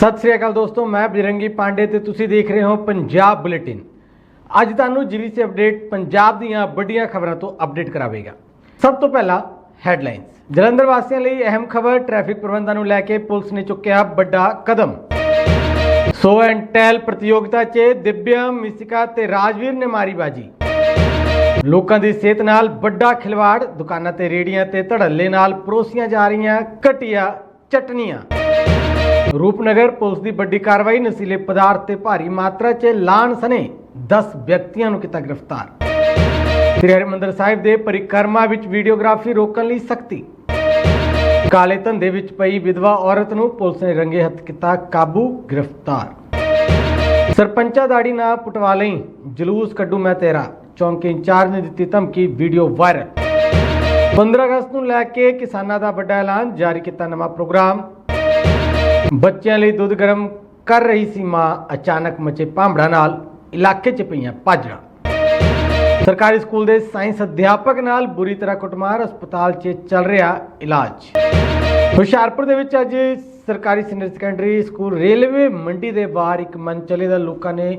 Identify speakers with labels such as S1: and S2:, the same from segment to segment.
S1: ਸਤਿ ਸ੍ਰੀ ਅਕਾਲ ਦੋਸਤੋ, ਮੈਂ ਬਿਰੰਗੀ ਪਾਂਡੇ ਤੇ ਤੁਸੀਂ ਦੇਖ ਰਹੇ ਹੋ ਪੰਜਾਬ ਬੁਲੇਟਿਨ। ਅੱਜ ਤੁਹਾਨੂੰ ਜੀਵੀਸੀ ਅਪਡੇਟ ਪੰਜਾਬ ਦੀਆਂ ਵੱਡੀਆਂ ਖਬਰਾਂ ਤੋਂ ਅਪਡੇਟ ਕਰਾਵੇਗਾ। ਸਭ ਤੋਂ ਪਹਿਲਾਂ ਹੈਡਲਾਈਨਸ ਜਲੰਧਰ ਵਾਸੀਆਂ ਲਈ ਅਹਿਮ ਖਬਰ ਟ੍ਰੈਫਿਕ ਪ੍ਰਬੰਧਾਂ ਨੂੰ ਲੈ ਕੇ ਪੁਲਿਸ ਨੇ ਚੁੱਕਿਆ ਵੱਡਾ ਕਦਮ। ਸੋ ਐਂਡ ਟੈਲ ਪ੍ਰਤੀਯੋਗਤਾ 'ਚ ਦਿਵਿਆ, ਮਿਸਿਕਾ ਤੇ ਰਾਜਵੀਰ ਨੇ ਮਾਰੀ ਬਾਜੀ। ਲੋਕਾਂ ਦੀ ਸਿਹਤ ਨਾਲ ਵੱਡਾ ਖਿਲਵਾੜ, ਦੁਕਾਨਾਂ ਤੇ ਰੇੜੀਆਂ ਤੇ ਧੜੱਲੇ ਨਾਲ ਪਰੋਸੀਆਂ ਜਾ ਰਹੀਆਂ ਘਟੀਆ ਚਟਨੀਆਂ। ਰੂਪਨਗਰ ਪੁਲਿਸ ਦੀ ਵੱਡੀ ਕਾਰਵਾਈ, ਨਸ਼ੀਲੇ ਪਦਾਰਥ ਤੇ ਭਾਰੀ ਮਾਤਰਾ 'ਚ ਲਾਣ ਸਨੇ 10 ਵਿਅਕਤੀਆਂ ਨੂੰ ਕੀਤਾ ਗ੍ਰਿਫਤਾਰ। ਸ੍ਰੀ ਹਰਿਮੰਦਰ ਸਾਹਿਬ ਦੇ ਪਰਿਕਰਮਾ ਵਿੱਚ ਵੀਡੀਓਗ੍ਰਾਫੀ ਰੋਕਣ ਲਈ ਸਖਤੀ। ਕਾਲੇ ਧੰਦੇ ਵਿੱਚ ਪਈ ਵਿਧਵਾ ਔਰਤ ਨੂੰ ਪੁਲਿਸ ਨੇ ਰੰਗੇ ਹੱਥ ਕੀਤਾ ਕਾਬੂ ਗ੍ਰਿਫਤਾਰ। ਸਰਪੰਚਾ ਦਾੜੀ ਨਾ ਪੁਟਵਾ ਲਈ ਜਲੂਸ ਕੱਢੂ ਮੈਂ ਤੇਰਾ, ਚੌਂਕੀ ਇੰਚਾਰਜ ਨੇ ਦਿੱਤੀ ਧਮਕੀ, ਵੀਡੀਓ ਵਾਇਰਲ। 15 ਅਗਸਤ ਨੂੰ ਲੈ ਕੇ ਕਿਸਾਨਾਂ ਦਾ ਵੱਡਾ ਐਲਾਨ, ਜਾਰੀ ਕੀਤਾ ਨਵਾਂ ਪ੍ਰੋਗਰਾਮ। ਬੱਚਿਆਂ ਲਈ ਦੁੱਧ ਗਰਮ ਕਰ ਰਹੀ ਸੀ ਮਾਂ ਅਚਾਨਕ ਮਚੇ ਭਾਂਬੜਾ ਨਾਲ, ਇਲਾਕੇ 'ਚ ਪਈਆਂ ਭਾਜੜਾਂ ਸਰਕਾਰੀ ਸਕੂਲ ਦੇ ਸਾਇੰਸ ਅਧਿਆਪਕ ਨਾਲ ਬੁਰੀ ਤਰ੍ਹਾਂ ਕੁੱਟਮਾਰ, ਹਸਪਤਾਲ 'ਚ ਚੱਲ ਰਿਹਾ ਇਲਾਜ। ਹੁਸ਼ਿਆਰਪੁਰ ਦੇ ਵਿੱਚ ਅੱਜ ਸਰਕਾਰੀ ਸੀਨੀਅਰ ਸੈਕੰਡਰੀ ਸਕੂਲ ਰੇਲਵੇ ਮੰਡੀ ਦੇ ਬਾਹਰ ਇੱਕ ਮੰਚਲੇ ਦਾ ਲੋਕਾਂ ਨੇ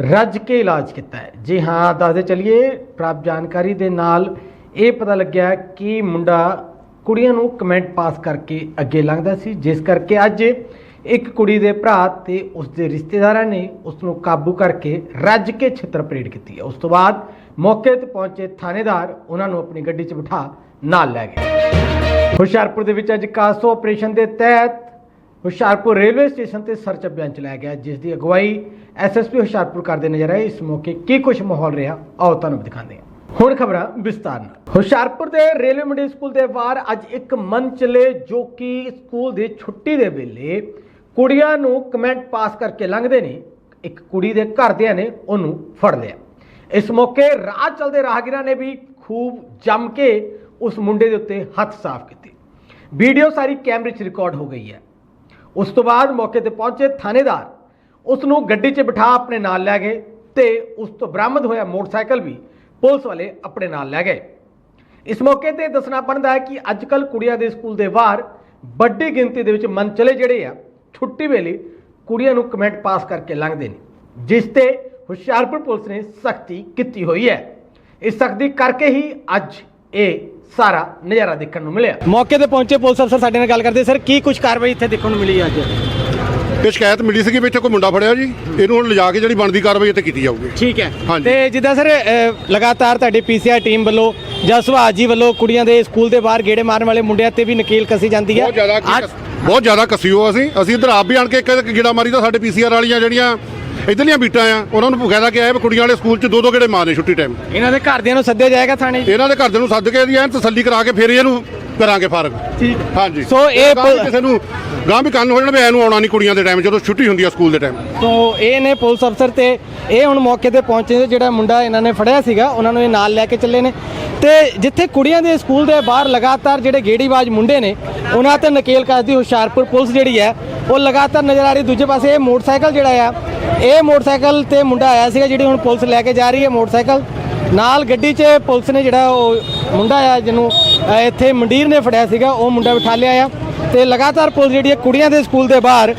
S1: ਰੱਜ ਕੇ ਇਲਾਜ ਕੀਤਾ ਹੈ। ਜੀ ਹਾਂ, ਦੱਸਦੇ ਚਲਿਏ, ਪ੍ਰਾਪਤ ਜਾਣਕਾਰੀ ਦੇ ਨਾਲ ਇਹ ਪਤਾ ਲੱਗਿਆ ਕਿ ਮੁੰਡਾ ਕੁੜੀਆਂ ਨੂੰ ਕਮੈਂਟ ਪਾਸ ਕਰਕੇ ਅੱਗੇ ਲੰਘਦਾ ਸੀ, ਜਿਸ ਕਰਕੇ ਅੱਜ ਇੱਕ ਕੁੜੀ ਦੇ ਭਰਾ ਤੇ ਉਸ ਦੇ ਰਿਸ਼ਤੇਦਾਰਾਂ ਨੇ ਉਸ ਨੂੰ ਕਾਬੂ ਕਰਕੇ ਰੱਜ ਕੇ ਛਿੱਤਰ ਪਰੇਡ ਕੀਤੀ ਹੈ। ਉਸ ਤੋਂ ਬਾਅਦ ਮੌਕੇ ਤੇ ਪਹੁੰਚੇ ਥਾਣੇਦਾਰ ਉਹਨਾਂ ਨੂੰ ਆਪਣੀ ਗੱਡੀ 'ਚ ਬਿਠਾ ਨਾਲ ਲੈ ਗਏ। ਹੁਸ਼ਿਆਰਪੁਰ ਦੇ ਵਿੱਚ ਅੱਜ ਕਾਸੋ ਆਪਰੇਸ਼ਨ ਦੇ ਤਹਿਤ ਹੁਸ਼ਿਆਰਪੁਰ ਰੇਲਵੇ ਸਟੇਸ਼ਨ ਤੇ ਸਰਚ ਅਭਿਆਨ ਚਲਾਇਆ ਗਿਆ ਜਿਸ ਦੀ ਅਗਵਾਈ ਐਸਐਸਪੀ ਹੁਸ਼ਿਆਰਪੁਰ ਕਰਦੇ ਨਜ਼ਰ ਆਏ। ਇਸ ਮੌਕੇ ਕੀ ਕੁਝ ਮਾਹੌਲ ਰਿਹਾ, ਆਓ ਤੁਹਾਨੂੰ ਦਿਖਾਉਂਦੇ ਹਾਂ। ਹੁਣ ਖਬਰਾਂ ਵਿਸਤਾਰ ਨਾਲ। ਹੁਸ਼ਿਆਰਪੁਰ ਦੇ ਰੇਲਵੇ ਮਿਡਲ ਸਕੂਲ ਦੇ ਬਾਹਰ ਅੱਜ ਇੱਕ ਮੰਚ ਚਲੇ ਜੋ ਕਿ ਸਕੂਲ ਦੀ ਛੁੱਟੀ ਦੇ ਵੇਲੇ ਕੁੜੀਆਂ ਨੂੰ ਕਮੈਂਟ ਪਾਸ ਕਰਕੇ ਲੰਘਦੇ ਨੇ। ਇੱਕ ਕੁੜੀ ਦੇ ਘਰਦਿਆਂ ਨੇ ਉਹਨੂੰ ਫੜ ਲਿਆ। ਇਸ ਮੌਕੇ ਰਾਹ ਚਲਦੇ ਰਾਹਗੀਰਾਂ ਨੇ ਵੀ ਖੂਬ ਜੰਮ ਕੇ ਉਸ ਮੁੰਡੇ ਦੇ ਉੱਤੇ ਹੱਥ ਸਾਫ਼ ਕੀਤੇ। ਵੀਡੀਓ ਸਾਰੀ ਕੈਮਰੇ 'ਚ ਰਿਕਾਰਡ ਹੋ ਗਈ ਹੈ। ਉਸ ਤੋਂ ਬਾਅਦ ਮੌਕੇ ਤੇ ਪਹੁੰਚੇ ਥਾਣੇਦਾਰ। ਉਸ ਨੂੰ ਗੱਡੀ 'ਚ ਬਿਠਾ ਆਪਣੇ ਨਾਲ ਲੈ ਗਏ ਤੇ ਉਸ ਤੋਂ ਬਰਾਮਦ ਹੋਇਆ ਮੋਟਰਸਾਈਕਲ ਵੀ ਪੁਲਿਸ ਵਾਲੇ ਆਪਣੇ ਨਾਲ ਲੈ ਗਏ। ਇਸ ਮੌਕੇ ਤੇ ਦੱਸਣਾ ਬਣਦਾ ਹੈ ਕਿ ਅੱਜ ਕੱਲ ਕੁੜੀਆਂ ਦੇ ਸਕੂਲ ਦੇ ਬਾਹਰ ਵੱਡੀ ਗਿਣਤੀ ਦੇ ਵਿੱਚ ਮਨਚਲੇ ਜਿਹੜੇ ਆ, ਛੁੱਟੀ ਵੇਲੇ ਕੁੜੀਆਂ ਨੂੰ ਕਮੈਂਟ ਪਾਸ ਕਰਕੇ ਲੰਘਦੇ ਨੇ, ਜਿਸ ਤੇ ਹੁਸ਼ਿਆਰਪੁਰ ਪੁਲਿਸ ਨੇ ਸਖਤੀ ਕੀਤੀ ਹੋਈ ਹੈ। ਇਸ ਸਖਤੀ ਕਰਕੇ ਹੀ ਅੱਜ ਇਹ ਸਾਰਾ ਨਜ਼ਾਰਾ ਦੇਖਣ ਨੂੰ ਮਿਲਿਆ। ਮੌਕੇ ਤੇ ਪਹੁੰਚੇ ਪੁਲਿਸ ਅਫਸਰ ਸਾਡੇ ਨਾਲ ਗੱਲ ਕਰਦੇ ਸਰ, ਕੀ ਕੁਝ ਕਾਰਵਾਈ ਇੱਥੇ ਦੇਖਣ ਨੂੰ ਮਿਲੀ ਅੱਜ?
S2: ਇਹ ਸ਼ਿਕਾਇਤ ਮਿਲੀ ਸੀਗੀ ਵੀ ਇੱਥੇ ਕੋਈ ਮੁੰਡਾ ਫੜਿਆ ਜੀ। ਇਹਨੂੰ ਹੁਣ ਲਿਜਾ ਕੇ ਜਿਹੜੀ ਬਣਦੀ ਕਾਰਵਾਈ ਇੱਥੇ ਕੀਤੀ ਜਾਊਗੀ।
S1: ਠੀਕ ਹੈ।
S2: ਹਾਂਜੀ।
S1: ਤੇ ਜਿੱਦਾਂ ਸਰ ਅ, ਲਗਾਤਾਰ ਤੁਹਾਡੀ ਪੀਸੀਆਰ ਟੀਮ ਵੱਲੋਂ ਜਾਂ ਸੁਭਾਸ਼ ਜੀ ਵੱਲੋਂ ਕੁੜੀਆਂ ਦੇ ਸਕੂਲ ਦੇ ਬਾਹਰ ਗੇੜੇ ਮਾਰਨ ਵਾਲੇ ਮੁੰਡਿਆਂ ਤੇ ਵੀ ਨਕੀਲ ਕਸੀ ਜਾਂਦੀ ਹੈ।
S2: ਬਹੁਤ ਜ਼ਿਆਦਾ
S1: ਅੱਜ-
S2: ਬਹੁਤ ਜ਼ਿਆਦਾ ਕਸਿਓ ਅਸੀਂ। ਅਸੀਂ ਇੱਧਰ ਆਪ ਵੀ ਆਣ ਕੇ ਇੱਕ ਇੱਕ ਗੇੜਾ ਮਾਰੀ ਤਾਂ ਸਾਡੇ ਪੀਸੀਆਰ ਵਾਲੀਆਂ ਜਿਹੜੀਆਂ ਇਧਰਲੀਆਂ ਬੀਟਾਂ ਆ ਉਹਨਾਂ ਨੂੰ ਬਕਾਇਦਾ ਕਿਹਾ ਹੈ ਵੀ ਕੁੜੀਆਂ ਵਾਲੇ ਸਕੂਲ 'ਚ ਦੋ ਦੋ ਗੇੜੇ ਮਾਰਨੇ ਛੁੱਟੀ ਟਾਈਮ
S1: ਇਹਨਾਂ ਦੇ ਘਰਦਿਆਂ ਨੂੰ ਸੱਦਿਆ ਜਾਏਗਾ ਥਾਣੇ? 'ਚ?
S2: ਇਹਨਾਂ ਦੇ ਘਰਦਿਆਂ ਨੂੰ ਸੱਦ ਕੇ ਇਹਦੀ ਐਨ ਤਸੱਲੀ ਕਰਾ ਕੇ ਫਿਰ ਇਹਨੂੰ ਕਰਾਂਗੇ ਫਾਰਗ।
S1: ਠੀਕ
S2: ਹਾਂਜੀ।
S1: ਸੋ ਇਹ
S2: ਕਿਸੇ ਨੂੰ ਗਾਂ ਵੀ ਕੰਨ ਹੋ ਜਾਣ ਵੀ ਐਨੂੰ ਆਉਣਾ ਨਹੀਂ ਕੁੜੀਆਂ ਦੇ ਟਾਈਮ ਜਦੋਂ ਛੁੱਟੀ ਹੁੰਦੀ ਆ ਸਕੂਲ ਦੇ ਟਾਈਮ
S1: ਸੋ ਇਹ ਨੇ ਪੁਲਿਸ ਅਫਸਰ ਤੇ ਇਹ ਹੁਣ ਮੌਕੇ ਤੇ ਪਹੁੰਚੇ ਨੇ ਜਿਹੜਾ ਮੁੰਡਾ ਇਹਨਾਂ ਨੇ ਫੜਿਆ ਸੀਗਾ ਉਹਨਾਂ ਨੂੰ ਇਹ ਨਾਲ ਲੈ ਕੇ ਚੱਲੇ ਨੇ। ਤੇ ਜਿੱਥੇ ਕੁੜੀਆਂ ਦੇ ਸਕੂਲ ਦੇ ਬਾਹਰ ਲਗਾਤਾਰ ਜਿਹੜੇ ਗੇੜੀਬਾਜ਼ ਮੁੰਡੇ ਨੇ ਉਹਨਾਂ ਤੇ ਨਕੇਲ ਕੱਸਦੀ ਹੁਸ਼ਿਆਰਪੁਰ ਪੁਲਿਸ ਜਿਹੜੀ ਹੈ ਉਹ ਲਗਾਤਾਰ ਨਜ਼ਰ ਆ ਰਹੀ। ਦੂਜੇ ਪਾਸੇ ਇਹ ਮੋਟਰਸਾਈਕਲ ਜਿਹੜਾ ਆ ਇਹ ਮੋਟਰਸਾਈਕਲ ਤੇ ਮੁੰਡਾ ਆਇਆ ਸੀਗਾ ਜਿਹੜੀ ਹੁਣ ਪੁਲਿਸ ਲੈ ਕੇ ਜਾ ਰਹੀ ਹੈ ਮੋਟਰਸਾਈਕਲ। ਨਾਲ ਗੱਡੀ 'ਚ ਪੁਲਿਸ ਨੇ ਜਿਹੜਾ ਉਹ ਮੁੰਡਾ ਆ ਜਿਹਨੂੰ ਇੱਥੇ ਮੰਡੀਰ ਨੇ ਫੜਿਆ ਸੀਗਾ, ਉਹ ਮੁੰਡਾ ਬਿਠਾ ਲਿਆ ਆ ਤੇ ਲਗਾਤਾਰ ਪੁਲਿਸ ਜਿਹੜੀ ਹੈ ਕੁੜੀਆਂ ਦੇ ਸਕੂਲ ਦੇ ਬਾਹਰ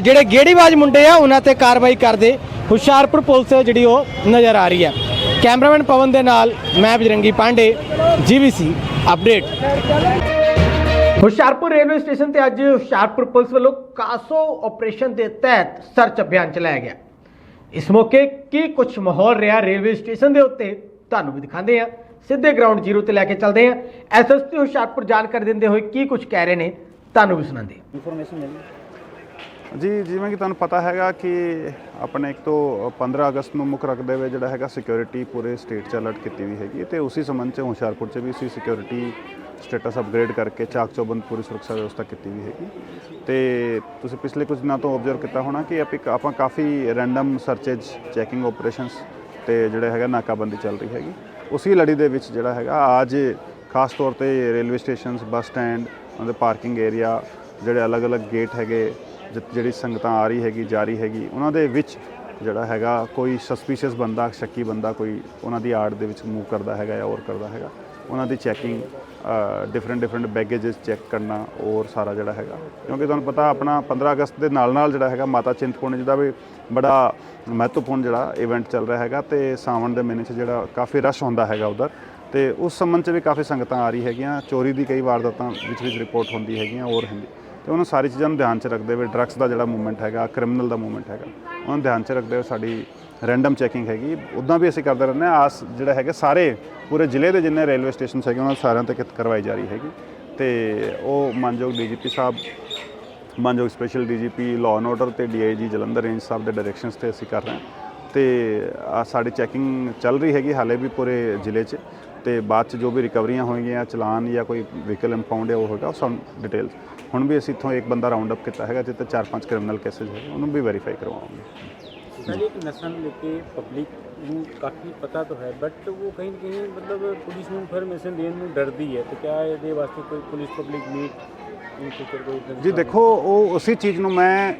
S1: ਜਿਹੜੇ ਗੇੜੀਬਾਜ਼ ਮੁੰਡੇ ਆ, ਉਹਨਾਂ ਤੇ ਕਾਰਵਾਈ ਕਰਦੇ ਹੁਸ਼ਿਆਰਪੁਰ ਪੁਲਿਸ ਜਿਹੜੀ ਉਹ ਨਜ਼ਰ ਆ ਰਹੀ ਹੈ। ਕੈਮਰਾਮੈਨ ਪਵਨ ਦੇ ਨਾਲ ਮੈਂ Bajrangi Pandey GVC update. Hoshiarpur railway station ਤੇ ਅੱਜ ਹੁਸ਼ਿਆਰਪੁਰ ਪੁਲਿਸ ਵੱਲੋਂ ਕਾਸੋ ਆਪਰੇਸ਼ਨ ਦੇ ਤਹਿਤ ਸਰਚ ਅਭਿਆਨ ਚਲਾਇਆ ਗਿਆ। ਇਸ ਮੌਕੇ ਕੀ ਕੁਝ ਮਾਹੌਲ ਰਿਹਾ ਰੇਲਵੇ ਸਟੇਸ਼ਨ ਦੇ ਉੱਤੇ, ਤੁਹਾਨੂੰ ਵੀ ਦਿਖਾਉਂਦੇ ਆ ਸਿੱਧੇ ਗਰਾਊਂਡ ਜ਼ੀਰੋ ਤੇ ਲੈ ਕੇ ਚੱਲਦੇ ਆ ਐਸਐਸਪੀ ਹੁਸ਼ਿਆਰਪੁਰ ਜਾਣਕਾਰੀ ਦਿੰਦੇ ਹੋਏ ਕੀ ਕੁਝ ਕਹਿ ਰਹੇ ਨੇ ਤੁਹਾਨੂੰ ਵੀ ਸੁਣਾਉਂਦੇ ਹਾਂ।
S3: ਜੀ ਜਿਵੇਂ ਕਿ ਤੁਹਾਨੂੰ ਪਤਾ ਹੈਗਾ ਕਿ ਆਪਣੇ ਇੱਕ ਤੋਂ 15 ਅਗਸਤ ਨੂੰ ਮੁੱਖ ਰੱਖਦੇ ਹੋਏ ਜਿਹੜਾ ਹੈਗਾ ਸਿਕਿਉਰਿਟੀ ਪੂਰੇ ਸਟੇਟ 'ਚ ਅਲਰਟ ਕੀਤੀ ਵੀ ਹੈਗੀ ਤੇ ਉਸੇ ਸੰਬੰਧ 'ਚ ਹੁਸ਼ਿਆਰਪੁਰ 'ਚ ਵੀ ਅਸੀਂ ਸਿਕਿਉਰਿਟੀ ਸਟੇਟਸ ਅਪਗ੍ਰੇਡ ਕਰਕੇ ਚਾਕ ਚੌਬੰਦ ਪੂਰੀ ਸੁਰੱਖਿਆ ਵਿਵਸਥਾ ਕੀਤੀ ਵੀ ਹੈਗੀ ਤੇ ਤੁਸੀਂ ਪਿਛਲੇ ਕੁਝ ਦਿਨਾਂ ਤੋਂ ਆਬਜ਼ਰਵ ਕੀਤਾ ਹੋਣਾ ਕਿ ਆਪੀ- ਆਪਾਂ ਕਾਫੀ ਰੈਂਡਮ ਸਰਚੇਜ ਚੈਕਿੰਗ ਆਪਰੇਸ਼ਨਸ ਤੇ ਜਿਹੜਾ ਹੈਗਾ ਨਾਕਾਬੰਦੀ ਚੱਲ ਰਹੀ ਹੈਗੀ। ਉਸੇ ਲੜੀ ਦੇ ਵਿੱਚ ਜਿਹੜਾ ਹੈਗਾ, ਅੱਜ ਖਾਸ ਤੌਰ ਤੇ ਰੇਲਵੇ ਸਟੇਸ਼ਨਸ, ਬੱਸ ਸਟੈਂਡ ਉਹਦੇ ਪਾਰਕਿੰਗ ਏਰੀਆ, ਜਿਹੜੇ ਅਲੱਗ-ਅਲੱਗ ਗੇਟ ਹੈਗੇ ਜਿਹੜੀ ਸੰਗਤਾਂ ਆ ਰਹੀ ਹੈਗੀ, ਜਾ ਰਹੀ ਹੈਗੀ, ਉਹਨਾਂ ਦੇ ਵਿੱਚ ਜਿਹੜਾ ਹੈਗਾ, ਕੋਈ ਸਸਪੀਸ਼ੀਅਸ ਬੰਦਾ, ਸ਼ੱਕੀ ਬੰਦਾ ਕੋਈ ਉਹਨਾਂ ਦੀ ਆੜ ਦੇ ਵਿੱਚ ਮੂਵ ਕਰਦਾ ਹੈਗਾ ਜਾਂ ਹੋਰ ਕਰਦਾ ਹੈਗਾ, ਉਹਨਾਂ ਦੀ checking different different baggages check ਕਰਨਾ ਔਰ ਸਾਰਾ ਜਿਹੜਾ ਹੈਗਾ। ਕਿਉਂਕਿ ਤੁਹਾਨੂੰ ਪਤਾ ਆਪਣਾ 15 ਅਗਸਤ ਦੇ ਨਾਲ ਨਾਲ ਜਿਹੜਾ ਹੈਗਾ ਮਾਤਾ ਚਿੰਤਪੁਰਨੀ ਜੀ ਦਾ ਵੀ ਬੜਾ ਮਹੱਤਵਪੂਰਨ ਜਿਹੜਾ ਇਵੈਂਟ ਚੱਲ ਰਿਹਾ ਹੈਗਾ ਤੇ ਸਾਵਣ ਦੇ ਮਹੀਨੇ 'ਚ ਜਿਹੜਾ ਕਾਫੀ ਰਸ਼ ਹੁੰਦਾ ਹੈਗਾ ਉਧਰ। ਤੇ ਉਸ ਸੰਬੰਧ 'ਚ ਵੀ ਕਾਫੀ ਸੰਗਤਾਂ ਆ ਰਹੀ ਹੈਗੀਆਂ। ਚੋਰੀ ਦੀ ਕਈ ਵਾਰਦਾਤਾਂ ਵਿੱਚ ਵਿੱਚ ਰਿਪੋਰਟ ਹੁੰਦੀ ਹੈਗੀਆਂ ਔਰ ਹੁੰਦੀ। ਤੇ ਉਹਨਾਂ ਸਾਰੀ ਚੀਜ਼ਾਂ ਨੂੰ ਧਿਆਨ 'ਚ ਰੱਖਦੇ ਹੋਏ ਡਰੱਗਸ ਦਾ ਜਿਹੜਾ ਮੂਵਮੈਂਟ ਹੈਗਾ ਕ੍ਰਿਮੀਨਲ ਦਾ ਮੂਵਮੈਂਟ ਹੈਗਾ, ਉਹਨਾਂ ਨੂੰ ਧਿਆਨ 'ਚ ਰੱਖਦੇ ਹੋਏ ਸਾਡੀ ਰੈਂਡਮ ਚੈਕਿੰਗ ਹੈਗੀ। ਉਦਾਂ ਵੀ ਅਸੀਂ ਕਰਦੇ ਰਹਿੰਦੇ ਹਾਂ। ਆਸ ਜਿਹੜਾ ਹੈਗਾ, ਸਾਰੇ ਪੂਰੇ ਜ਼ਿਲ੍ਹੇ ਦੇ ਜਿੰਨੇ ਰੇਲਵੇ ਸਟੇਸ਼ਨਸ ਹੈਗੇ, ਉਹਨਾਂ ਸਾਰਿਆਂ ਤੇ ਕਿਤ- ਕਰਵਾਈ ਜਾ ਰਹੀ ਹੈਗੀ। ਤੇ ਉਹ ਮਾਨਯੋਗ ਡੀਜੀਪੀ ਸਾਹਿਬ, ਮਾਨਯੋਗ special DGP law and order ਤੇ ਡੀਆਈਜੀ ਜਲੰਧਰ ਰੇਂਜ ਸਾਹਿਬ ਦੇ ਡਾਇਰੈਕਸ਼ਨਸ ਤੇ ਅਸੀਂ ਕਰ ਰਹੇ ਹਾਂ। ਤੇ ਸਾਡੀ ਚੈਕਿੰਗ ਚੱਲ ਰਹੀ ਹੈਗੀ ਹਾਲੇ ਵੀ ਪੂਰੇ ਜ਼ਿਲ੍ਹੇ 'ਚ। ਤੇ ਬਾਅਦ 'ਚ ਜੋ ਵੀ ਰਿਕਵਰੀਆਂ ਹੋਣਗੀਆਂ, ਚਲਾਨ ਜਾਂ ਕੋਈ ਵਹੀਕਲ ਇੰਪਾਊਂਡ ਹੈ ਉਹ ਹੋਗਾ ਉਹ ਸਾਨੂੰ ਡਿਟੇਲ ਹੁਣ ਵੀ ਅਸੀਂ ਇੱਥੋਂ ਇੱਕ ਬੰਦਾ ਰਾਉਂਡ ਅਪ ਕੀਤਾ ਹੈਗਾ ਜਿੱਤੇ ਚਾਰ ਪੰਜ ਕ੍ਰਿਮੀਨਲ ਕੇਸਿਸ ਹੈ ਉਹਨੂੰ ਵੀ ਵੈਰੀਫਾਈ ਕਰਵਾਵਾਂਗੇ।
S4: ਸਾਰੇ ਇੱਕ ਨਸ਼ਾ ਲੈ ਕੇ ਪਬਲਿਕ ਨੂੰ ਕਾਫੀ ਪਤਾ ਤਾਂ ਹੈ ਬਟ ਉਹ ਕਹੀਂ ਨਾ ਮਤਲਬ ਪੁਲਿਸ ਨੂੰ ਇਨਫੋਰਮੇਸ਼ਨ ਦੇਣ ਨੂੰ ਡਰਦੀ ਹੈ ਤੇ ਕਿਆ ਇਹਦੇ ਵਾਸਤੇ ਕੋਈ ਪੁਲਿਸ ਪਬਲਿਕ ਮੀਟ
S3: ਜੀ ਦੇਖੋ ਉਹ ਉਸੇ ਚੀਜ਼ ਨੂੰ ਮੈਂ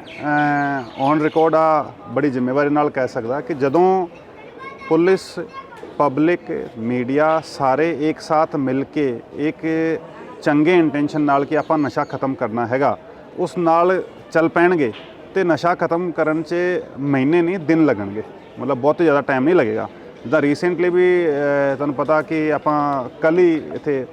S3: ਔਨ ਰਿਕਾਰਡ ਆ ਬੜੀ ਜ਼ਿੰਮੇਵਾਰੀ ਨਾਲ ਕਹਿ ਸਕਦਾ ਕਿ ਜਦੋਂ ਪੁਲਿਸ ਪਬਲਿਕ ਮੀਡੀਆ ਸਾਰੇ ਇੱਕ ਸਾਥ ਮਿਲ ਕੇ ਇੱਕ ਚੰਗੇ ਇੰਟੈਂਸ਼ਨ ਨਾਲ ਕਿ ਆਪਾਂ ਨਸ਼ਾ ਖਤਮ ਕਰਨਾ ਹੈਗਾ ਉਸ ਨਾਲ ਚੱਲ ਪੈਣਗੇ ਤੇ ਨਸ਼ਾ ਖਤਮ ਕਰਨ 'ਚ ਮਹੀਨੇ ਨਹੀਂ, ਦਿਨ ਲੱਗਣਗੇ। ਮਤਲਬ ਬਹੁਤ ਜ਼ਿਆਦਾ ਟਾਈਮ ਨਹੀਂ ਲੱਗੇਗਾ। ਜਿੱਦਾਂ ਰੀਸੈਂਟਲੀ ਵੀ ਤੁਹਾਨੂੰ ਪਤਾ ਕਿ ਆਪਾਂ ਕੱਲ ਹੀ ਇੱਥੇ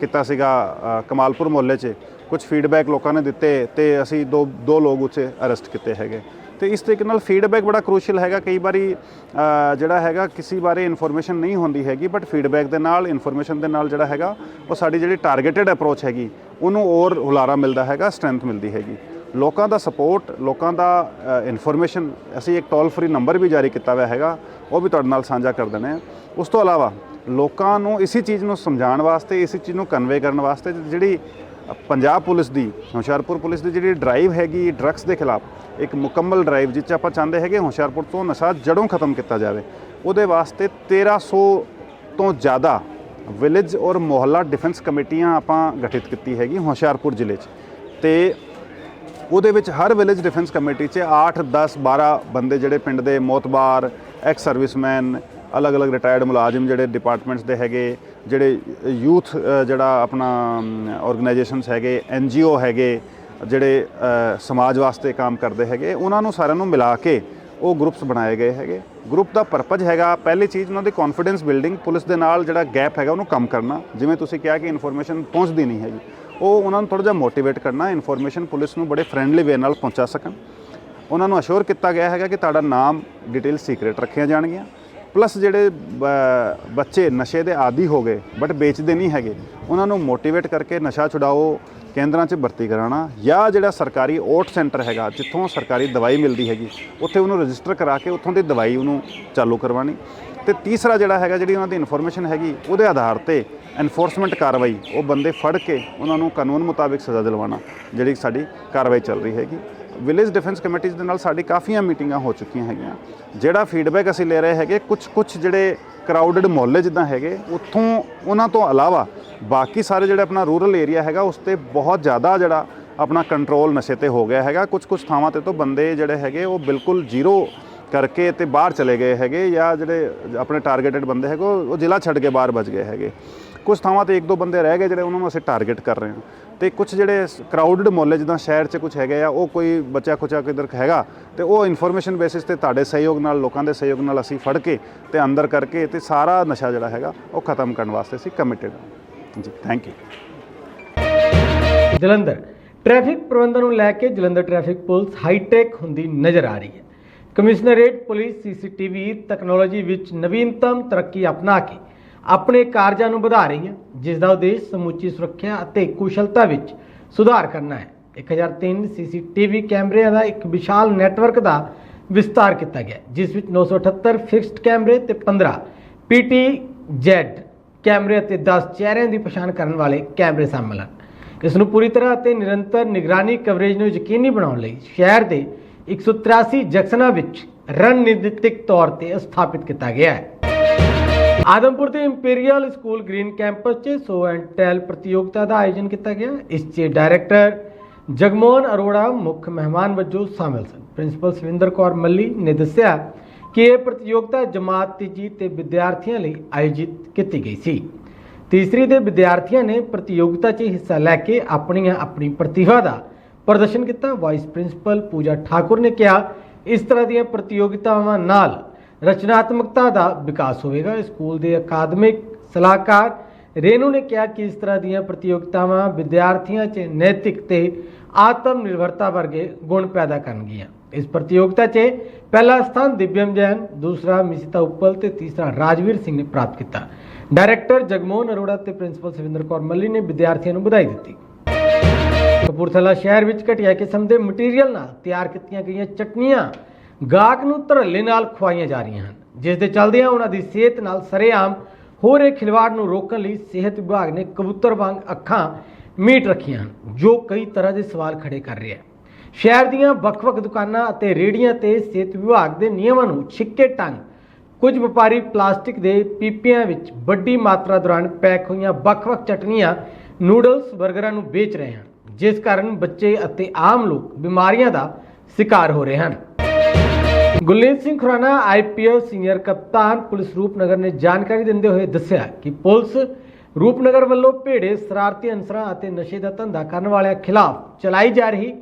S3: ਕੀਤਾ ਸੀਗਾ ਕਮਾਲਪੁਰ ਮੁਹੱਲੇ 'ਚ। ਕੁਝ ਫੀਡਬੈਕ ਲੋਕਾਂ ਨੇ ਦਿੱਤੇ ਤੇ ਅਸੀਂ ਦੋ ਦੋ ਲੋਕ ਉੱਥੇ ਅਰੈਸਟ ਕੀਤੇ ਹੈਗੇ। ਤੇ ਇਸ ਤਰੀਕੇ ਨਾਲ ਫੀਡਬੈਕ ਬੜਾ ਕ੍ਰੂਸ਼ੀਅਲ ਹੈਗਾ। ਕਈ ਵਾਰੀ ਜਿਹੜਾ ਹੈਗਾ ਕਿਸੇ ਬਾਰੇ ਇਨਫੋਰਮੇਸ਼ਨ ਨਹੀਂ ਹੁੰਦੀ ਹੈਗੀ ਬਟ ਫੀਡਬੈਕ ਦੇ ਨਾਲ ਇਨਫੋਰਮੇਸ਼ਨ ਦੇ ਨਾਲ ਜਿਹੜਾ ਹੈਗਾ, ਉਹ ਸਾਡੀ ਜਿਹੜੀ ਟਾਰਗੇਟਡ ਅਪਰੋਚ ਹੈਗੀ, ਉਹਨੂੰ ਹੋਰ ਹੁਲਾਰਾ ਮਿਲਦਾ ਹੈਗਾ ਸਟਰੈਂਥ ਮਿਲਦੀ ਹੈਗੀ। ਲੋਕਾਂ ਦਾ ਸਪੋਰਟ ਲੋਕਾਂ ਦਾ ਇਨਫੋਰਮੇਸ਼ਨ ਅਸੀਂ ਇੱਕ ਟੋਲ ਫ੍ਰੀ ਨੰਬਰ ਵੀ ਜਾਰੀ ਕੀਤਾ ਹੋਇਆ ਹੈਗਾ, ਉਹ ਵੀ ਤੁਹਾਡੇ ਨਾਲ ਸਾਂਝਾ ਕਰ ਦਿੰਦੇ ਹਾਂ। ਉਸ ਤੋਂ ਇਲਾਵਾ ਲੋਕਾਂ ਨੂੰ ਇਸੇ ਚੀਜ਼ ਨੂੰ ਸਮਝਾਉਣ ਵਾਸਤੇ, ਇਸੇ ਚੀਜ਼ ਨੂੰ ਕਨਵੇ ਕਰਨ ਵਾਸਤੇ ਜਿਹੜੀ ਪੰਜਾਬ ਪੁਲਿਸ ਦੀ, ਹੁਸ਼ਿਆਰਪੁਰ ਪੁਲਿਸ ਦੀ ਜਿਹੜੀ ਡਰਾਈਵ ਹੈਗੀ ਡਰੱਗਸ ਦੇ ਖਿਲਾਫ, ਇੱਕ ਮੁਕੰਮਲ ਡਰਾਈਵ ਜਿਸ 'ਚ ਆਪਾਂ ਚਾਹੁੰਦੇ ਹੈਗੇ ਹੁਸ਼ਿਆਰਪੁਰ ਤੋਂ ਨਸ਼ਾ ਜੜੋਂ ਖਤਮ ਕੀਤਾ ਜਾਵੇ, ਉਹਦੇ ਵਾਸਤੇ 1300 ਤੋਂ ਜ਼ਿਆਦਾ ਵਿਲੇਜ ਔਰ ਮੁਹੱਲਾ ਡਿਫੈਂਸ ਕਮੇਟੀਆਂ ਆਪਾਂ ਗਠਿਤ ਕੀਤੀ ਹੈਗੀ ਹੁਸ਼ਿਆਰਪੁਰ ਜ਼ਿਲ੍ਹੇ 'ਚ। ਤੇ ਉਹਦੇ ਵਿੱਚ ਹਰ ਵਿਲੇਜ ਡਿਫੈਂਸ ਕਮੇਟੀ 'ਚ 8 10 12 ਬੰਦੇ ਜਿਹੜੇ ਪਿੰਡ ਦੇ ਮੋਤਬਾਰ ਐਕਸ ਸਰਵਿਸਮੈਨ ਅਲੱਗ-ਅਲੱਗ ਰਿਟਾਇਰਡ ਮੁਲਾਜ਼ਮ ਜਿਹੜੇ ਡਿਪਾਰਟਮੈਂਟਸ ਦੇ ਹੈਗੇ, ਜਿਹੜੇ ਯੂਥ ਜਿਹੜਾ ਆਪਣਾ ਆਰਗੇਨਾਈਜੇਸ਼ਨਸ ਹੈਗੇ ਐਨ ਜੀਓ ਹੈਗੇ, ਜਿਹੜੇ ਸਮਾਜ ਵਾਸਤੇ ਕੰਮ ਕਰਦੇ ਹੈਗੇ, ਉਹਨਾਂ ਨੂੰ ਸਾਰਿਆਂ ਨੂੰ ਮਿਲਾ ਕੇ ਉਹ ਗਰੁੱਪਸ ਬਣਾਏ ਗਏ ਹੈਗੇ। ਗਰੁੱਪ ਦਾ ਪਰਪਸ ਹੈਗਾ, ਪਹਿਲੀ ਚੀਜ਼ ਉਹਨਾਂ ਦੀ ਕੌਨਫੀਡੈਂਸ ਬਿਲਡਿੰਗ ਪੁਲਿਸ ਦੇ ਨਾਲ ਜਿਹੜਾ ਗੈਪ ਹੈਗਾ ਉਹਨੂੰ ਕਮ ਕਰਨਾ। ਜਿਵੇਂ ਤੁਸੀਂ ਕਿਹਾ ਕਿ ਇਨਫੋਰਮੇਸ਼ਨ ਪਹੁੰਚਦੀ ਨਹੀਂ ਹੈਗੀ। ਉਹ ਉਹਨਾਂ ਨੂੰ ਥੋੜਾ ਜਿਹਾ ਮੋਟੀਵੇਟ ਕਰਨਾ ਇਨਫੋਰਮੇਸ਼ਨ ਪੁਲਿਸ ਨੂੰ ਬੜੇ ਫ੍ਰੈਂਡਲੀ ਵੇ ਨਾਲ ਪਹੁੰਚਾ ਸਕਣ। ਉਹਨਾਂ ਨੂੰ ਅਸ਼ੋਰ ਕੀਤਾ ਗਿਆ ਹੈਗਾ ਕਿ ਤੁਹਾਡਾ ਨਾਮ ਡਿਟੇਲ ਸੀਕ੍ਰੀਟ ਰੱਖੀਆਂ ਜਾਣਗੀਆਂ। ਪਲੱਸ ਜਿਹੜੇ ਬ- ਬੱਚੇ ਨਸ਼ੇ ਦੇ ਆਦੀ ਹੋ ਗਏ ਬਟ ਵੇਚਦੇ ਨਹੀਂ ਹੈਗੇ, ਉਹਨਾਂ ਨੂੰ ਮੋਟੀਵੇਟ ਕਰਕੇ ਨਸ਼ਾ ਛੁਡਾਓ ਕੇਂਦਰਾਂ 'ਚ ਭਰਤੀ ਕਰਾਉਣਾ ਜਾਂ ਜਿਹੜਾ ਸਰਕਾਰੀ ਓਟ ਸੈਂਟਰ ਹੈਗਾ, ਜਿੱਥੋਂ ਸਰਕਾਰੀ ਦਵਾਈ ਮਿਲਦੀ ਹੈਗੀ, ਉੱਥੇ ਉਹਨੂੰ ਰਜਿਸਟਰ ਕਰਾ ਕੇ ਉੱਥੋਂ ਦੀ ਦਵਾਈ ਉਹਨੂੰ ਚਾਲੂ ਕਰਵਾਉਣੀ। ਤੇ ਤੀਸਰਾ ਜਿਹੜਾ ਹੈਗਾ, ਜਿਹੜੀ ਉਹਨਾਂ ਦੀ ਇਨਫੋਰਮੇਸ਼ਨ ਹੈਗੀ, ਉਹਦੇ ਆਧਾਰ ਤੇ ਐਨਫੋਰਸਮੈਂਟ ਕਾਰਵਾਈ, ਉਹ ਬੰਦੇ ਫੜ ਕੇ ਉਹਨਾਂ ਨੂੰ ਕਾਨੂੰਨ ਮੁਤਾਬਿਕ ਸਜ਼ਾ ਦਿਲਵਾਉਣਾ, ਜਿਹੜੀ ਸਾਡੀ ਕਾਰਵਾਈ ਚੱਲ ਰਹੀ ਹੈਗੀ। ਵਿਲੇਜ ਡਿਫੈਂਸ ਕਮੇਟੀਜ਼ ਦੇ ਨਾਲ ਸਾਡੀ ਕਾਫੀਆਂ ਮੀਟਿੰਗਾਂ ਹੋ ਚੁੱਕੀਆਂ ਹੈਗੀਆਂ। ਜਿਹੜਾ ਫੀਡਬੈਕ ਅਸੀਂ ਲੈ ਰਹੇ ਹੈਗੇ ਕੁਝ ਕੁਝ ਜਿਹੜੇ ਕਰਾਊਡਡ ਮੁਹੱਲੇ ਜਿੱਦਾਂ ਹੈਗੇ, ਉੱਥੋਂ ਉਹਨਾਂ ਤੋਂ ਇਲਾਵਾ ਬਾਕੀ ਸਾਰੇ ਜਿਹੜਾ ਆਪਣਾ ਰੂਰਲ ਏਰੀਆ ਹੈਗਾ, ਉਸ ਤੇ ਬਹੁਤ ਜ਼ਿਆਦਾ ਜਿਹੜਾ ਆਪਣਾ ਕੰਟਰੋਲ ਨਸ਼ੇ ਤੇ ਹੋ ਗਿਆ ਹੈਗਾ। ਕੁਝ ਕੁਝ ਥਾਵਾਂ ਤੇ ਤੋਂ ਬੰਦੇ ਜਿਹੜੇ ਹੈਗੇ, ਉਹ ਬਿਲਕੁਲ ਜ਼ੀਰੋ ਕਰਕੇ ਤੇ ਬਾਹਰ ਚਲੇ ਗਏ ਹੈਗੇ ਜਾਂ ਜਿਹੜੇ ਆਪਣੇ ਟਾਰਗੇਟਡ ਬੰਦੇ ਹੈਗੇ, ਉਹ ਜ਼ਿਲ੍ਹਾ ਛੱਡ ਕੇ ਬਾਹਰ ਬਚ ਗਏ ਹੈਗੇ। ਕੁਝ ਥਾਵਾਂ ਤੇ ਇੱਕ ਦੋ ਬੰਦੇ ਰਹਿ ਗਏ ਜਿਹੜੇ ਉਹਨਾਂ ਨੂੰ ਅਸੀਂ ਟਾਰਗੇਟ ਕਰ ਰਹੇ ਹਾਂ। ਤੇ ਕੁਝ ਜਿਹੜੇ ਕਰਾਊਡਡ ਮੁਹੱਲੇ ਜਿੱਦਾਂ ਸ਼ਹਿਰ 'ਚ ਕੁਝ ਹੈਗੇ ਆ, ਉਹ ਕੋਈ ਬੱਚਾ ਖੁਚਾ ਕਿਧਰ ਹੈਗਾ, ਤੇ ਉਹ ਇਨਫੋਰਮੇਸ਼ਨ ਬੇਸਿਸ ਤੇ ਤੁਹਾਡੇ ਸਹਿਯੋਗ ਨਾਲ, ਲੋਕਾਂ ਦੇ ਸਹਿਯੋਗ ਨਾਲ ਅਸੀਂ ਫੜ ਕੇ ਤੇ ਅੰਦਰ ਕਰਕੇ ਤੇ ਸਾਰਾ ਨਸ਼ਾ ਜਿਹੜਾ ਹੈਗਾ, ਉਹ ਖਤਮ ਕਰਨ ਵਾਸਤੇ ਅਸੀਂ ਕਮਿਟਡ ਹਾਂ। ਜੀ ਥੈਂਕ ਯੂ
S1: ਜਲੰਧਰ। ਟ੍ਰੈਫਿਕ ਪ੍ਰਬੰਧਨ ਨੂੰ ਲੈ ਕੇ Jalandhar traffic police hi tech ਹੁੰਦੀ ਨਜ਼ਰ ਆ ਰਹੀ ਹੈ। ਕਮਿਸ਼ਨਰੇਟ ਪੁਲਿਸ ਸੀਸੀਟੀਵੀ ਤਕਨਾਲੋਜੀ ਵਿੱਚ ਨਵੀਨਤਮ ਤਰੱਕੀ ਅਪਣਾ ਕੇ ਆਪਣੇ ਕਾਰਜਾਂ ਨੂੰ ਵਧਾ ਰਹੀ ਹੈ, ਜਿਸ ਦਾ ਉਦੇਸ਼ ਸਮੁੱਚੀ ਸੁਰੱਖਿਆ ਅਤੇ ਕੁਸ਼ਲਤਾ ਵਿੱਚ ਸੁਧਾਰ ਕਰਨਾ ਹੈ। 1003 ਸੀਸੀਟੀਵੀ ਕੈਮਰਿਆਂ ਦਾ ਇੱਕ ਵਿਸ਼ਾਲ ਨੈਟਵਰਕ ਦਾ ਵਿਸਤਾਰ ਕੀਤਾ ਗਿਆ, ਜਿਸ ਵਿੱਚ 978 ਫਿਕਸਡ ਕੈਮਰੇ ਤੇ 15 PTZ ਕੈਮਰੇ ਅਤੇ 10 ਚਿਹਰਿਆਂ ਦੀ ਪਛਾਣ ਕਰਨ ਵਾਲੇ ਕੈਮਰੇ ਸ਼ਾਮਲ ਹਨ। ਇਸ ਨੂੰ ਪੂਰੀ ਤਰ੍ਹਾਂ ਅਤੇ ਨਿਰੰਤਰ ਨਿਗਰਾਨੀ ਕਵਰੇਜ ਨੂੰ ਯਕੀਨੀ ਬਣਾਉਣ ਲਈ ਸ਼ਹਿਰ ਦੇ 183 ਜੰਕਸ਼ਨਾਂ ਵਿੱਚ ਰਣਨੀਤਿਕ ਤੌਰ ਤੇ ਸਥਾਪਿਤ ਕੀਤਾ ਗਿਆ ਹੈ। ਆਦਮਪੁਰ ਦੇ ਇੰਪੀਰੀਅਲ ਸਕੂਲ ਗ੍ਰੀਨ ਕੈਂਪਸ 'ਚ ਸੋ ਐਂਡ ਟੈਲ ਪ੍ਰਤੀਯੋਗਤਾ ਦਾ ਆਯੋਜਨ ਕੀਤਾ ਗਿਆ। ਇਸ 'ਚ ਡਾਇਰੈਕਟਰ ਜਗਮੋਹਨ ਅਰੋੜਾ, ਮੁੱਖ ਮਹਿਮਾਨ ਵਜੋਂ ਸ਼ਾਮਿਲ ਸਨ। ਪ੍ਰਿੰਸੀਪਲ ਸਵਿੰਦਰ ਕੌਰ ਮੱਲੀ ਨੇ ਦੱਸਿਆ ਕਿ ਇਹ ਪ੍ਰਤੀਯੋਗਤਾ ਜਮਾਤ ਤੀਜੀ ਤੇ ਵਿਦਿਆਰਥੀਆਂ ਲਈ ਆਯੋਜਿਤ ਕੀਤੀ ਗਈ ਸੀ। ਤੀਸਰੀ ਦੇ ਵਿਦਿਆਰਥੀਆਂ ਨੇ ਪ੍ਰਤੀਯੋਗਤਾ 'ਚ ਹਿੱਸਾ ਲੈ ਕੇ ਆਪਣੀਆਂ ਆਪਣੀ ਪ੍ਰਤਿਭਾ ਦਾ ਪ੍ਰਦਰਸ਼ਨ ਕੀਤਾ। ਵਾਈਸ ਪ੍ਰਿੰਸੀਪਲ ਪੂਜਾ ਠਾਕੁਰ ਨੇ ਕਿਹਾ, ਇਸ ਤਰ੍ਹਾਂ ਦੀਆਂ ਪ੍ਰਤੀਯੋਗਿਤਾਵਾਂ ਨਾਲ ਰਚਨਾਤਮਕਤਾ ਦਾ ਵਿਕਾਸ ਹੋਵੇਗਾ। ਸਕੂਲ ਦੇ ਅਕਾਦਮਿਕ ਸਲਾਹਕਾਰ ਰੇਨੂ ਨੇ ਕਿਹਾ ਕਿ ਇਸ ਤਰ੍ਹਾਂ ਦੀਆਂ ਪ੍ਰਤੀਯੋਗਿਤਾਵਾਂ ਵਿਦਿਆਰਥੀਆਂ 'ਚ ਨੈਤਿਕ ਤੇ ਆਤਮ ਨਿਰਭਰਤਾ ਵਰਗੇ ਗੁਣ ਪੈਦਾ ਕਰਨਗੀਆਂ। ਇਸ ਪ੍ਰਤੀਯੋਗਤਾ 'ਚ ਪਹਿਲਾ ਸਥਾਨ ਦਿਵਯਮ ਜੈਨ, ਦੂਸਰਾ ਮਿਸਿਤਾ ਉੱਪਲ ਤੇ ਤੀਸਰਾ ਰਾਜਵੀਰ ਸਿੰਘ ਨੇ ਪ੍ਰਾਪਤ ਕੀਤਾ। ਡਾਇਰੈਕਟਰ ਜਗਮੋਹਨ ਅਰੋੜਾ ਤੇ ਪ੍ਰਿੰਸੀਪਲ ਸਵਿੰਦਰ ਕੌਰ ਮੱਲੀ ਨੇ ਵਿਦਿਆਰਥੀਆਂ ਨੂੰ ਵਧਾਈ ਦਿੱਤੀ। ਕਪੂਰਥਲਾ ਸ਼ਹਿਰ ਵਿੱਚ ਘਟੀਆ ਕਿਸਮ ਦੇ ਮਟੀਰੀਅਲ ਨਾਲ ਤਿਆਰ ਕੀਤੀਆਂ ਗਈਆਂ ਚਟਨੀਆਂ ਗਾਹਕ ਨੂੰ ਧਰੱਲੇ ਨਾਲ ਖਵਾਈਆਂ ਜਾ ਰਹੀਆਂ ਹਨ, ਜਿਸ ਦੇ ਚੱਲਦਿਆਂ ਉਹਨਾਂ ਦੀ ਸਿਹਤ ਨਾਲ ਸਰੇਆਮ ਹੋ ਰਹੇ ਖਿਲਵਾੜ ਨੂੰ ਰੋਕਣ ਲਈ ਸਿਹਤ ਵਿਭਾਗ ਨੇ ਕਬੂਤਰ ਵਾਂਗ ਅੱਖਾਂ ਮੀਟ ਰੱਖੀਆਂ ਹਨ, ਜੋ ਕਈ ਤਰ੍ਹਾਂ ਦੇ ਸਵਾਲ ਖੜੇ ਕਰ ਰਿਹਾ ਹੈ। ਸ਼ਹਿਰ ਦੀਆਂ ਵੱਖ-ਵੱਖ ਦੁਕਾਨਾਂ ਅਤੇ ਰੇਹੜੀਆਂ ਤੇ ਸਿਹਤ ਵਿਭਾਗ ਦੇ ਨਿਯਮਾਂ ਨੂੰ ਛਿੱਕੇ ਟੰਗ ਕੁਝ ਵਪਾਰੀ ਪਲਾਸਟਿਕ ਦੇ ਪੀਪਿਆਂ ਵਿੱਚ ਵੱਡੀ ਮਾਤਰਾ ਦੌਰਾਨ ਪੈਕ ਹੋਈਆਂ ਵੱਖ-ਵੱਖ ਚਟਨੀਆਂ ਨੂਡਲਸ 버ਗਰਾਂ ਨੂੰ ਵੇਚ ਰਹੇ ਹਨ। ਜਿਸ ਕਾਰਨ ਬੱਚੇ ਅਤੇ ਆਮ ਲੋਕ ਬਿਮਾਰੀਆਂ ਦਾ ਸ਼ਿਕਾਰ ਹੋ ਰਹੇ ਹਨ। ਗੁਰਲੀਨ ਸਿੰਘ ਖੁਰਾਨਾ ਆਈਪੀਐਸ ਸੀਨੀਅਰ ਕਪਤਾਨ, ਪੁਲਿਸ ਰੂਪਨਗਰ ਨੇ ਜਾਣਕਾਰੀ ਦਿੰਦੇ ਹੋਏ ਦੱਸਿਆ ਕਿ ਪੁਲਿਸ ਰੂਪਨਗਰ ਵੱਲੋਂ ਭੇੜੇ, ਸ਼ਰਾਰਤੀ ਅਨਸਰਾਂ ਅਤੇ ਨਸ਼ੇ ਦਾ ਧੰਦਾ ਕਰਨ ਵਾਲਿਆਂ ਖਿਲਾਫ ਚਲਾਈ ਜਾ ਰਹੀ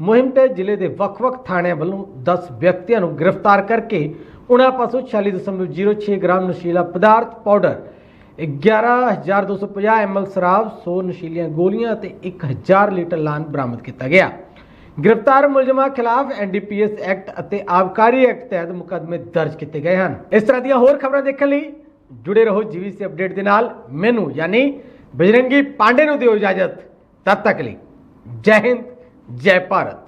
S1: ਮੁਹਿੰਮ ਤੇ ਜ਼ਿਲ੍ਹੇ ਦੇ ਵੱਖ-ਵੱਖ ਥਾਣਿਆਂ ਵੱਲੋਂ 10 ਵਿਅਕਤੀਆਂ ਨੂੰ ਗ੍ਰਿਫਤਾਰ ਕਰਕੇ ਉਨ੍ਹਾਂ ਪਾਸੋਂ 46.06 ਗ੍ਰਾਮ ਨਸ਼ੀਲਾ ਪਦਾਰਥ ਪਾਊਡਰ 11250 ml ਸ਼ਰਾਬ 100 ਨਸ਼ੀਲੀਆਂ ਗੋਲੀਆਂ ਅਤੇ 1000 ਲੀਟਰ ਲਾਨ ਬਰਾਮਦ ਕੀਤਾ ਗਿਆ ਗ੍ਰਿਫਤਾਰ ਮੁਲਜ਼ਮਾਂ ਖਿਲਾਫ ਐਨਡੀਪੀਐਸ ਐਕਟ ਅਤੇ ਆਬਕਾਰੀ ਐਕਟ ਤਹਿਤ ਮੁਕੱਦਮੇ ਦਰਜ ਕੀਤੇ ਗਏ ਹਨ ਇਸ ਤਰ੍ਹਾਂ ਦੀਆਂ ਹੋਰ ਖਬਰਾਂ ਦੇਖਣ ਲਈ ਜੁੜੇ ਰਹੋ ਜੀਵੀਸੀ ਅਪਡੇਟ ਦੇ ਨਾਲ ਮੈਨੂੰ ਯਾਨੀ ਬਜਰੰਗੀ ਪਾਂਡੇ ਨੂੰ ਦਿਓ ਇਜਾਜ਼ਤ ਤਦ ਤੱਕ ਲਈ ਜੈ ਹਿੰਦ ਜੈ ਭਾਰਤ